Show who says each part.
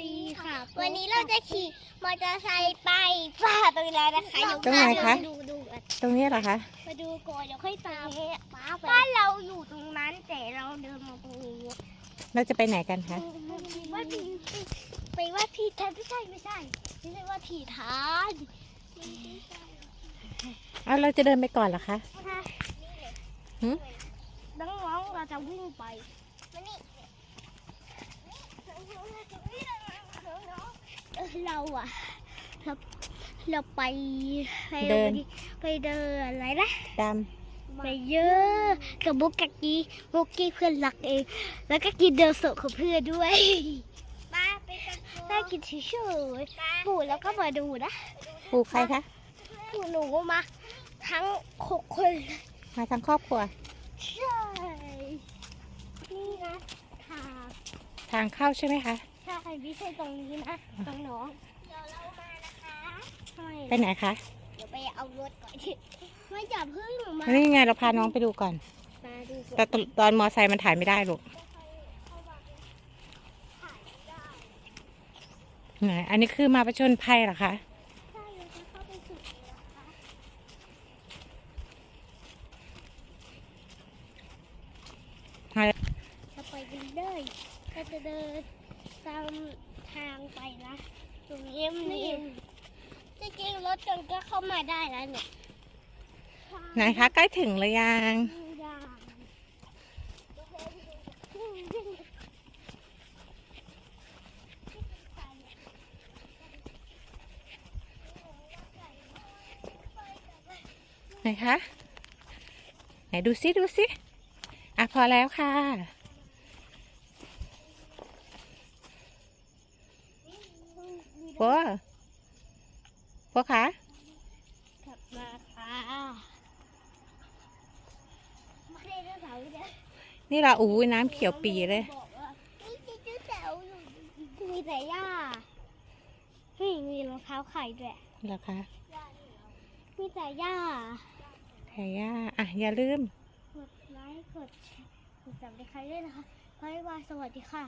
Speaker 1: ดีค่ะ วันนี้เราจะขี่มอเตอร์ไซค์ไปป่าตรงนั้นนะคะเดี๋ยว
Speaker 2: ตรงไหนคะ
Speaker 1: ดูดูกัน
Speaker 2: ตรงนี้เหรอคะ
Speaker 1: มาดูก่อนเดี๋ยวค่อยตามบ้านเราอยู่ตรงนั้นแต่เราเดินมาตรงนี้
Speaker 2: เราจะไปไหนกันคะ
Speaker 1: ว่าผีไปว่าผีทานไม่ใช่ไม่ใช่ไม่ใช่ว่าผีทาน
Speaker 2: เอาเราจะเดินไปก่อนเหรอคะหืม
Speaker 1: น้องๆเราจะวิ่งไปมานี่ เออเราอะเราเราไปไป
Speaker 2: เดิน
Speaker 1: ไปเดินอะไรนะ
Speaker 2: ด
Speaker 1: ไปเยอะกับบุกกะกีบุกกี้เพื่อนรักเอง แล้วก็กินเดลโซของเพื่อนด้วยป้าไปกันน่ากินเฉยๆปู่แล้วก็มาดูนะำ
Speaker 2: ปูใครคะ
Speaker 1: ปู่หนูมาทั้งหกคน
Speaker 2: มาทั้งครอบครัว
Speaker 1: ใช่นี่นะค่ะ
Speaker 2: ทางเข้าใช่ไหมคะ
Speaker 1: ใช่ ไม่ใช่ตรงนี้นะตรงน้องเดี๋ยวเรามานะคะใช่
Speaker 2: ไปไหนคะ
Speaker 1: เดี๋ยวไปเอารถก่อนไม่จับพึ่งมา
Speaker 2: นี่ไงเราพาน้องไปดูก่อน
Speaker 1: มาดูก่อน
Speaker 2: แต่ตตอนมอไซค์มันถ่ายไม่ได้ลูกไหนอันนี้คือมาประชนภัยเหรอคะ
Speaker 1: ใช่เราจะเข้าไปสุดเลยนะคะ
Speaker 2: มา
Speaker 1: เราไปกันเลยเราจะเดิน ตามทางไปนะตรงนี้มันนี่จริงๆรถจนต์ก็เข้ามาได้แล้วเนี่ย
Speaker 2: ไหนคะใกล้ถึงหรือยังไหนคะ ไหนดูซิดูซิอะพอแล้วค่ะ โว้โว้คะ
Speaker 1: กลับมาค่ะมาได้เจ้าสาวเนี่ย
Speaker 2: นี่เราอู้ยน้ำเขียวปีเลย
Speaker 1: บอกว่านี่เจ้าสาวอยู่มีแต่หญ้าเฮ้ยมีรองเท้าไข่ด้วย
Speaker 2: เหรอคะ
Speaker 1: มีแต่หญ้า
Speaker 2: ไข่ย่าอะอย่าลืม
Speaker 1: กดไลค์กดแชร์กดซับสไครต์ด้วยนะคะบ๊ายบายสวัสดีค่ะ